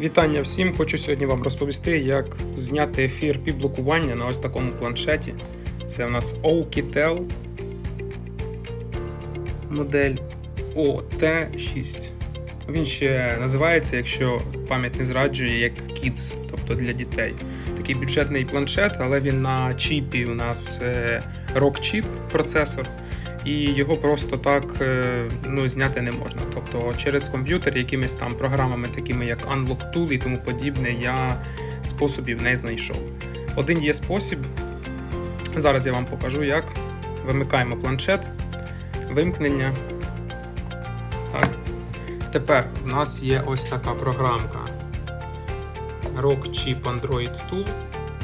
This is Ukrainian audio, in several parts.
Вітання всім! Хочу сьогодні вам розповісти, як зняти FRP блокування на ось такому планшеті. Це у нас Oukitel модель OT6. Він ще називається, якщо пам'ять не зраджує, як Kids, тобто для дітей. Такий бюджетний планшет, але він на чіпі у нас е, Rock Chip процесор. І його просто так е, ну, зняти не можна. Тобто через комп'ютер, якимись там програмами, такими як Unlock Tool і тому подібне, я способів не знайшов. Один є спосіб. Зараз я вам покажу, як. Вимикаємо планшет, вимкнення. Так. Тепер у нас є ось така програмка Rock Chip Android Tool.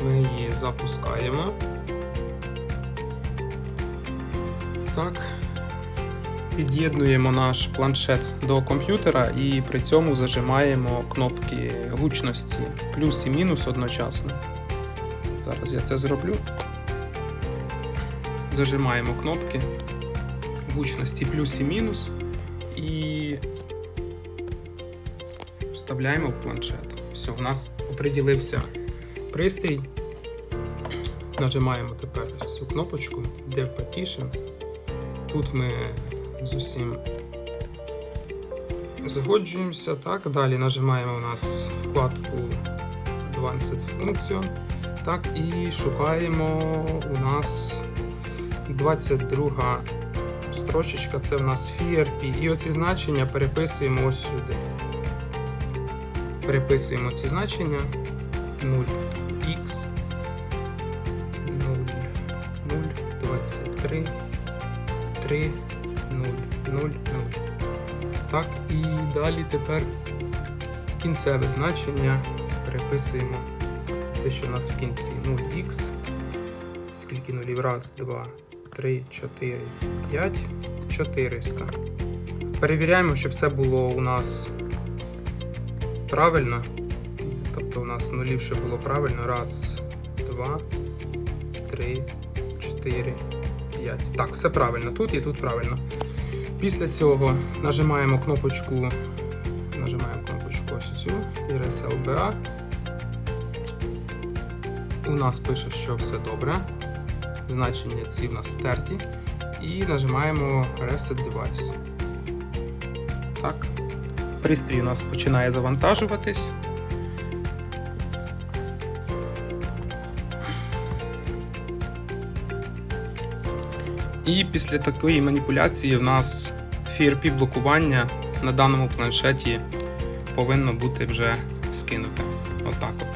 Ми її запускаємо. Так. Під'єднуємо наш планшет до комп'ютера і при цьому зажимаємо кнопки гучності плюс і мінус одночасно. Зараз я це зроблю. Зажимаємо кнопки гучності плюс і мінус і вставляємо в планшет. Все, у нас оприділився пристрій. Нажимаємо тепер цю кнопочку Dev Partition. Тут ми з усім згоджуємося. Так, далі нажимаємо у нас вкладку Advanced Function. Так, і шукаємо у нас 22 строчечка, це у нас FRP. І оці значення переписуємо ось сюди. Переписуємо ці значення 0x 0, 0, 23, 3, 0, 0, 0. Так, і далі тепер кінцеве значення переписуємо. Це що у нас в кінці 0х. Скільки нулів? Раз, два, три, чотири, п'ять, 400. Перевіряємо, щоб все було у нас правильно. Тобто у нас нулів ще було правильно. Раз, два, три, чотири, п'ять. Так, все правильно. Тут і тут правильно. Після цього нажимаємо кнопочку. Нажимаємо кнопочку ось цю RSLBA. У нас пише, що все добре. Значення ці в нас стерті. І нажимаємо Reset Device. Так. Пристрій у нас починає завантажуватись. І після такої маніпуляції в нас FRP блокування на даному планшеті повинно бути вже скинуте. Отак от.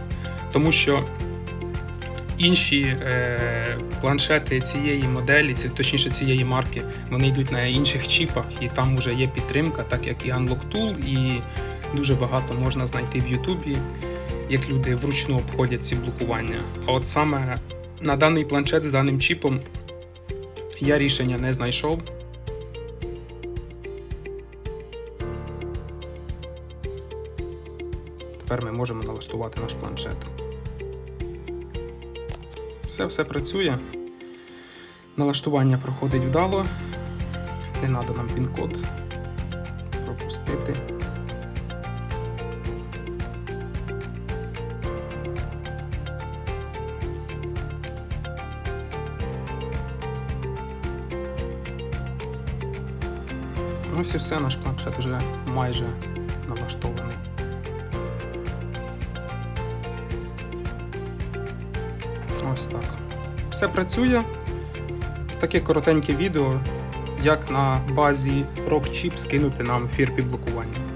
Тому що інші е, планшети цієї моделі, ці, точніше цієї марки, вони йдуть на інших чіпах, і там вже є підтримка, так як і Unlock Tool, і дуже багато можна знайти в Ютубі, як люди вручну обходять ці блокування. А от саме на даний планшет з даним чіпом я рішення не знайшов. Тепер ми можемо налаштувати наш планшет. Все все працює. Налаштування проходить вдало. Не треба нам пін-код пропустити. Ось і все, наш планшет вже майже налаштований. Ось так. Все працює. Таке коротеньке відео, як на базі RockChip скинути нам фірпі блокування.